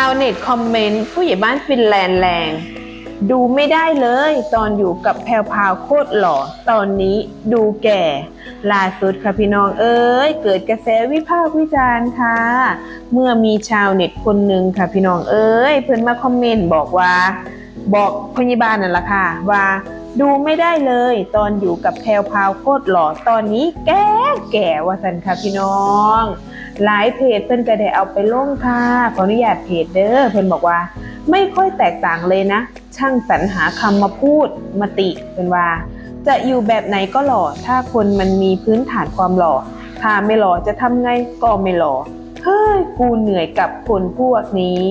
าวเน็ตคอมเมนต์ผู้ใหญ่บ้านฟินแลนด์แรง ดูไม่ได้เลยตอนอยู่กับแพรวพาวโคตรหล่อ ตอนนี้ดูแก่ล่าสุดค่ะพี่น้องเอ้ย เกิดกระแสวิพากษ์วิจารณ์ค่ะ เมื่อมีชาวเน็ตคนหนึ่งค่ะพี่น้องเอ้ย เพิ่นมาคอมเมนต์บอกว่า บอกพยาบาลนั่นแหละค่ะว่าดูไม่ได้เลยตอนอยู่กับแพรวพาวโคตรหล่อตอนนี้แก่แก่ว่าสันค่ะพี่น้อง หลายเพจเพิ่นก็ได้เอาไปลงค่ะขออนุญาตเพจเด้อเพิ่นบอกว่า ไม่ค่อยแตกต่างเลยนะ ช่างสรรหาคำมาพูดมาติเป็นว่า จะอยู่แบบไหนก็หล่อ ถ้าคนมันมีพื้นฐานความหล่อ ถ้าไม่หล่อจะทำไงก็ไม่หล่อเฮ้ยกูเหนื่อยกับคนพวกนี้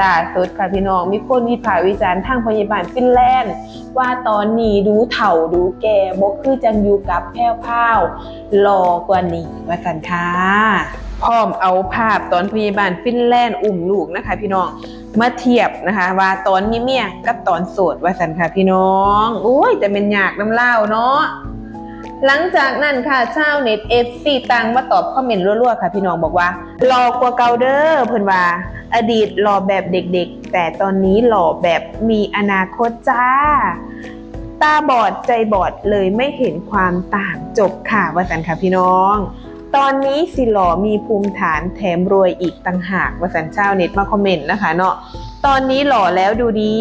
ล่าสุดค่ะพี่น้องมีคนวิพากษ์วิจารณ์ทางพยาบาลฟินแลนด์ ว่าตอนนี้ดูเถ่าดูแก่บกคือจังอยู่กับแพ้วพราวหล่อกว่านี้ว่าสันค่ะ พร้อมเอาภาพตอนพยาบาลฟินแลนด์อุ่มลูกนะคะ พี่น้องมาเทียบนะคะ ว่าตอนมีเมียกับตอนโสดว่าสันค่ะพี่น้องโอ้ยแต่เป็นยากน้ำเล่าเนาะหลังจากนั้นค่ะชาวเน็ตเอฟซีตังมาตอบคอมเมนต์รัวๆค่ะ พี่น้องบอกว่าหล่อกว่าเกาเด้อเพิ่นว่า อดีตหล่อแบบเด็กๆ แต่ตอนนี้หล่อแบบมีอนาคตจ้า ตาบอดใจบอดเลยไม่เห็นความต่างจบค่ะว่าสันค่ะพี่น้อง ตอนนี้สิหล่อมีภูมิฐานแถมรวยอีกต่างหากว่าสันชาเน็ตมาคอมเมนต์นะคะเนาะตอนนี้หล่อแล้วดูดี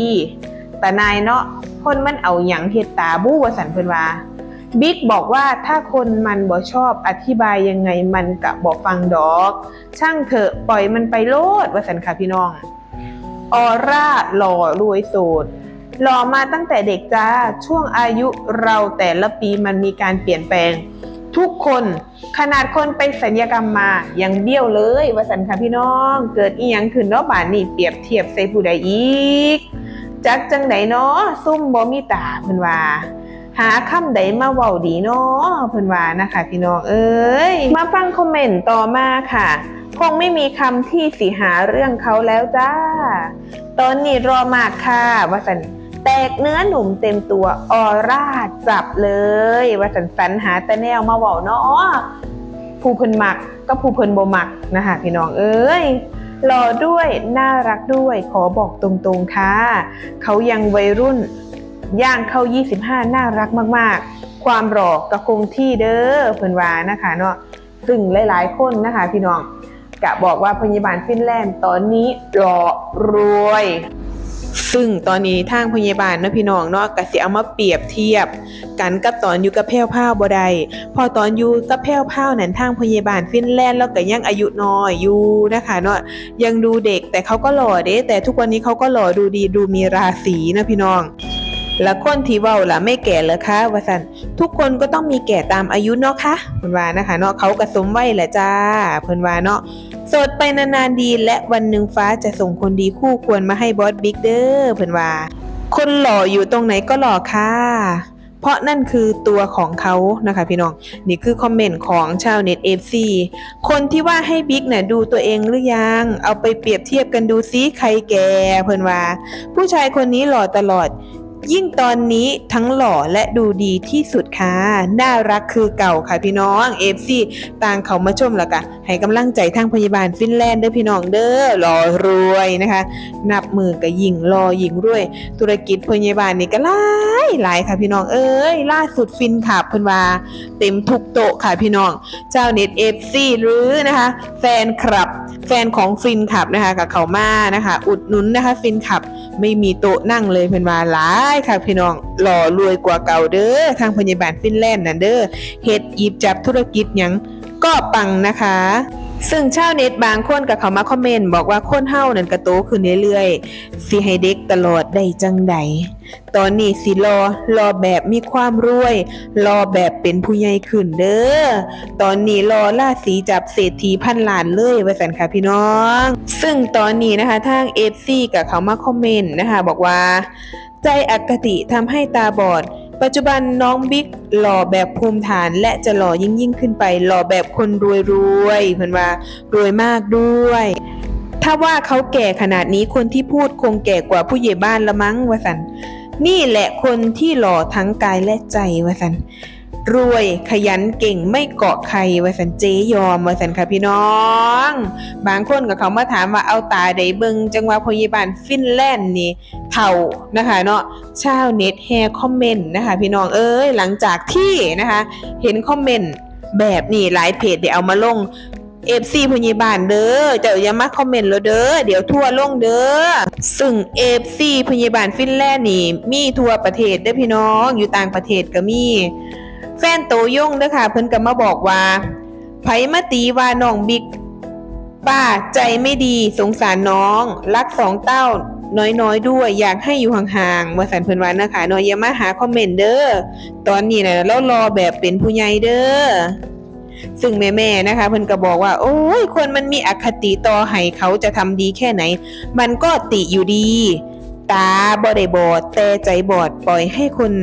แต่นายเนาะคนมันเอาหยังเฮ็ดตาบู้วสันเพิ่นว่าบิ๊กบอกว่าถ้าคนมันบ่ชอบอธิบายยังไงมันกะบ่ฟังดอก ช่างเถอะปล่อยมันไปโลดวสันค่ะพี่น้องออร่าหล่อรวยโสดหล่อมาตั้งแต่เด็กจ้าช่วงอายุเราแต่ละปีมันมีการเปลี่ยนแปลง ทุกคนขนาดคนไปสัญญกรรมมายังเบี้ยวเลยว่าสันค่ะพี่น้อง เกิดอีหยังขึ้นเนาะบานนี่เปรียบเทียบใส่ผู้ใดอีก จักจังไดเนาะซุ่มบ่มีตาเพิ่นว่า หาคำใดมาเว้าดีเนาะเพิ่นว่านะคะพี่น้องเอ้ยมาฟังคอมเมนต์ต่อมาค่ะคงไม่มีคำที่สิหาเรื่องเขาแล้วจ้า ตอนนี้รอมากค่ะว่าสัน แตกเนื้อหนุ่มเต็มตัวออร่าจับเลย ว่าสันสันหาแต่แนวมาเว้าเนาะผู้เพิ่นมักก็ผู้เพิ่นบ่มักนะคะพี่น้องเอ้ยหล่อด้วยน่ารักด้วยขอบอกตรงๆค่ะเขายังวัยรุ่นย่างเข้า 25 น่ารักมากๆ ความหล่อกระคงที่เด้อเพิ่นว่านะคะเนาะซึ่งหลายๆคนนะคะพี่น้องกะบอกว่าพยาบาลฟินแลนด์ตอนนี้หล่อรวย ซึ่งตอนนี้ทางพยาบาลเนาะพี่น้องเนาะก็สิเอามาเปรียบเทียบ กันกับตอนอยู่กับแพ้วพราวบ่ได้พอตอนอยู่กับแพ้วพราวนั้นทางพยาบาลฟินแลนด์แล้วก็ยังอายุน้อยอยู่นะคะเนาะยังดูเด็กแต่เขาก็หล่อเด้ แต่ทุกวันนี้เขาก็หล่อดูดีดูมีราศีนะพี่น้องแล้วคนที่เว้าล่ะไม่แก่เหรอคะวสันทุกคนก็ต้องมีแก่ตามอายุเนาะคะเพิ่นว่านะคะเนาะเขากระสมไว้แหละจ้าเพิ่นว่าเนาะ สดไปนานๆดีและวันหนึ่งฟ้าจะส่งคนดีคู่ควรมาให้บอสบิ๊กเด้อเพิ่นว่า คนหล่ออยู่ตรงไหนก็หล่อค่ะเพราะนั่นคือตัวของเขานะคะพี่น้อง นี่คือคอมเมนต์ของชาวเน็ต FC คนที่ว่าให้บิ๊กเนี่ยดูตัวเองหรือยัง เอาไปเปรียบเทียบกันดูซิใครแก่เพิ่นว่า ผู้ชายคนนี้หล่อตลอด ยิ่งตอนนี้ทั้งหล่อและดูดีที่สุดค่ะ น่ารักคือเก่าค่ะพี่น้อง FC ต่างเขามาชมแล้วกันให้กำลังใจทางพยาบาลฟินแลนด์เด้อพี่น้องเด้อหล่อรวยนะคะ นับมือกับยิงรอยิงรวย ธุรกิจพยาบาลนี่ก็หลายหลายค่ะพี่น้องเอ้ยล่าสุดฟินขับเพิ่นว่าเต็มทุกโต๊ะค่ะพี่น้อง เจ้าเน็ต FC หรือนะคะ แฟนคลับ แฟนของฟินขับนะคะกับเขามานะคะ อุดหนุนนะคะฟินขับไม่มีโต๊ะนั่งเลยเพิ่นว่าหลายค่ะพี่น้องหล่อรวยกว่าเก่าเด้อทางพยาบาลฟินแลนด์นั่นเด้อเฮ็ดหยิบจับธุรกิจยังก็ปังนะคะ ซึ่งชาวเน็ตบางคนก็เขามาคอมเมนต์บอกว่าคนเฮานั่นก็โตขึ้นเรื่อยๆสิให้เด็กตลอดได้จังใดตอนนี้สิรอรอแบบมีความรวย รอแบบเป็นผู้ใหญ่ขึ้นเด้อตอนนี้รอราศีจับเศรษฐีพันล้านเลยว่าสันค่ะพี่น้อง ซึ่งตอนนี้นะคะทาง FC กับเขามาคอมเมนต์นะคะ บอกว่า ใจอคติทำให้ตาบอด ปัจจุบันน้องบิ๊กหล่อแบบภูมิฐานและจะหล่อยิ่งยิ่งขึ้นไป หล่อแบบคนรวยรวยเพื่อนว่ารวยมากด้วย ถ้าว่าเขาแก่ขนาดนี้คนที่พูดคงแก่กว่าผู้ใหญ่บ้านละมั้งวะสัน นี่แหละคนที่หล่อทั้งกายและใจวะสัน รวยขยันเก่งไม่เกาะใครวาสันเจยอมวาสันค่ะพี่น้อง บางคนกับเขามาถามว่าเอาตาใดเบิงจังหวะพยาบาลฟินแลนด์นี่เท่านะคะเนาะชาวเน็ตแฮคอมเมนต์นะคะพี่น้องเอ้ยหลังจากที่นะคะเห็นคอมเมนต์แบบนี้หลายเพจเดี๋ยวเอามาลงเอฟซีพยาบาลเด้อเจ้าอย่ามาคอมเมนต์แล้วเด้อเดี๋ยวทั่วลงเด้อซึ่งเอฟซีพยาบาลฟินแลนด์นี่มีทั่วประเทศเด้อพี่น้องอยู่ต่างประเทศก็มี แฟนโตโยงเด้อค่ะ เพิ่นก็มาบอกว่าไผมาตีว่าน้องบิ๊กป้าใจไม่ดีสงสารน้อง รักสองเต้าน้อยๆด้วยอยากให้อยู่ห่างๆว่าสันเพิ่นว่านะคะเนาะอย่ามาหาคอมเมนต์เด้อตอนนี้นะเรารอแบบเป็นผู้ใหญ่เด้อซึ่งแม่ๆนะคะเพิ่นก็บอกว่า โอ้ยคนมันมีอคติต่อให้เขาจะทำดีแค่ไหน มันก็ติอยู่ดี ตาบ่ได้บอดแต่ใจบอดปล่อยให้คน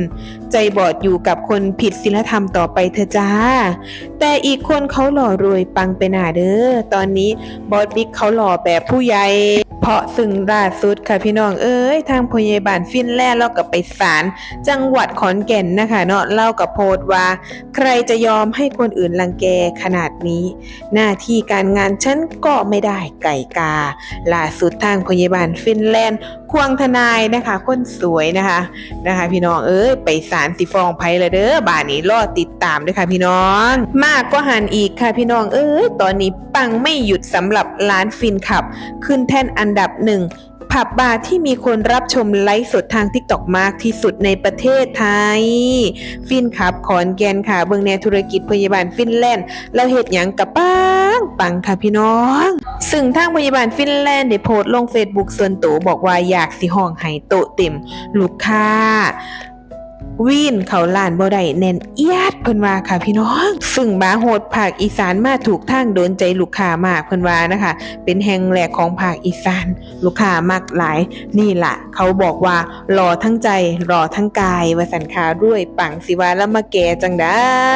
ใจบอดอยู่กับคนผิดศีลธรรมต่อไปเถอะจ้า แต่อีกคนเขาหล่อรวยปังไปหนาเด้อตอนนี้บอสบิ๊กเขาหล่อแบบผู้ใหญ่เพราะซึ่งล่าสุดค่ะพี่น้องเอ้ยทางพยาบาลฟินแลนด์เรากับไปศาลจังหวัดขอนแก่นนะคะเนาะเล่ากับโพสต์ว่า ใครจะยอมให้คนอื่นรังแกขนาดนี้ หน้าที่การงานฉันก็ไม่ได้ไก่กาล่าสุดทางพยาบาลฟินแลนด์ควงทนายนะคะ คนสวยนะคะนะคะ พี่น้องเอ้ยไปศาลสิฟองไพ่ละเด้อบ้านนี้รอติดตามด้วยค่ะพี่น้อง มากก็หันอีกค่ะพี่น้องเอ้ยตอนนี้ปังไม่หยุดสำหรับร้านฟินขับ ขึ้นแท่นอันดับหนึ่ง ผับบาร์ที่มีคนรับชมไลฟ์สดทางทิกตอกมากที่สุดในประเทศไทย ฟินขับขอนแกนค่ะเบื้องแนวธุรกิจพยาบาลฟินแลนด์แล้วเหตุหยังกับปังปังค่ะพี่น้อง ซึ่งทางพยาบาลฟินแลนด์ได้โพสต์ลงเฟซบุ๊กส่วนตัวบอกว่าอยากสิห้องให้โตเต็มลูกค้า วีนเขาลานบ่ได้แน่นเอียดเพิ่นว่าค่ะพี่น้องซึ่งบาโฮดภาคอีสานมาถูกทางโดนใจลูกค้ามากเพิ่นว่านะคะ เป็นแห่งแรกของภาคอีสาน ลูกค้ามากหลาย นี่ล่ะ เขาบอกว่ารอทั้งใจรอทั้งกายว่าสันคาด้วยปังสิวาแล้วมาแก่จังได้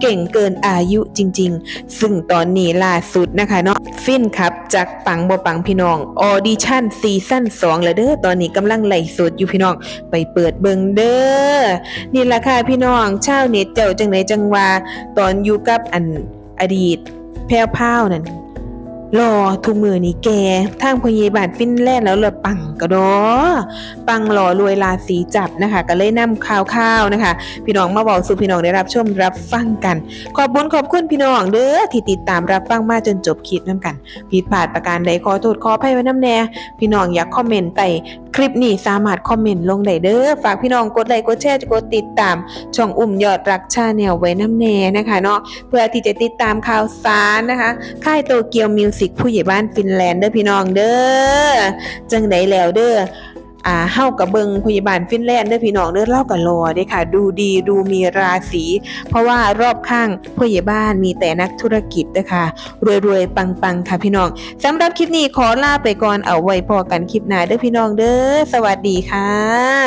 เก่งเกินอายุจริง ๆ ซึ่งตอนนี้ล่าสุดนะคะเนาะฟินครับจากปังบ่ปังพี่น้องออดิชั่นซีซั่น2แล้วเด้อตอนนี้กำลังไหล่สดอยู่พี่น้องไปเปิดเบิงเด้อนี่ละค่ะพี่น้องชาวเน็ตเจ้าจังไหนจังว่าตอนอยู่กับอันอดีตแพ้วพ้าวนั่น รอทุกมือนี่แกทางพยาบาลฟินแลนด์แล้วเลยปังกระดอ ปังหล่อรวยราศีจับนะคะ ก็เลยนำข่าวๆนะคะ พี่น้องมาบอกสู่พี่น้องได้รับชมรับฟังกัน ขอบคุญขอบคุณพี่น้องเด้อที่ติดตามรับฟังมาจนจบคลิปน้ำกันผิดพลาดประการใดขอโทษขออภัยไว้น้ำแน่ พี่น้องอยากคอมเมนต์ใต้คลิปนี้สามารถคอมเมนต์ลงได้เด้อฝากพี่น้องกดไลค์กดแชร์กดติดตาม ช่องอุ่มยอดรักชาแนลไว้น้ำแน่นะคะเนาะเพื่อที่จะติดตามข่าวสารนะคะค่ายโตเกียวมิวสิกผู้ใหญ่บ้านฟินแลนด์เด้อพี่น้องเด้อจังไดแล้วเด้ออ่าเฮากับเบิงพยาบาลฟินแลนด์เด้อพี่น้องเด้อเล่ากับรอเด้ค่ะ ดูดีดูมีราศี เพราะว่ารอบข้างพยาบาลมีแต่นักธุรกิจเด้อค่ะรวยๆปังๆค่ะพี่น้องสำหรับคลิปนี้ขอลาไปก่อนเอาไว้พอกันคลิปหน้าเด้อพี่น้องเด้อสวัสดีค่ะ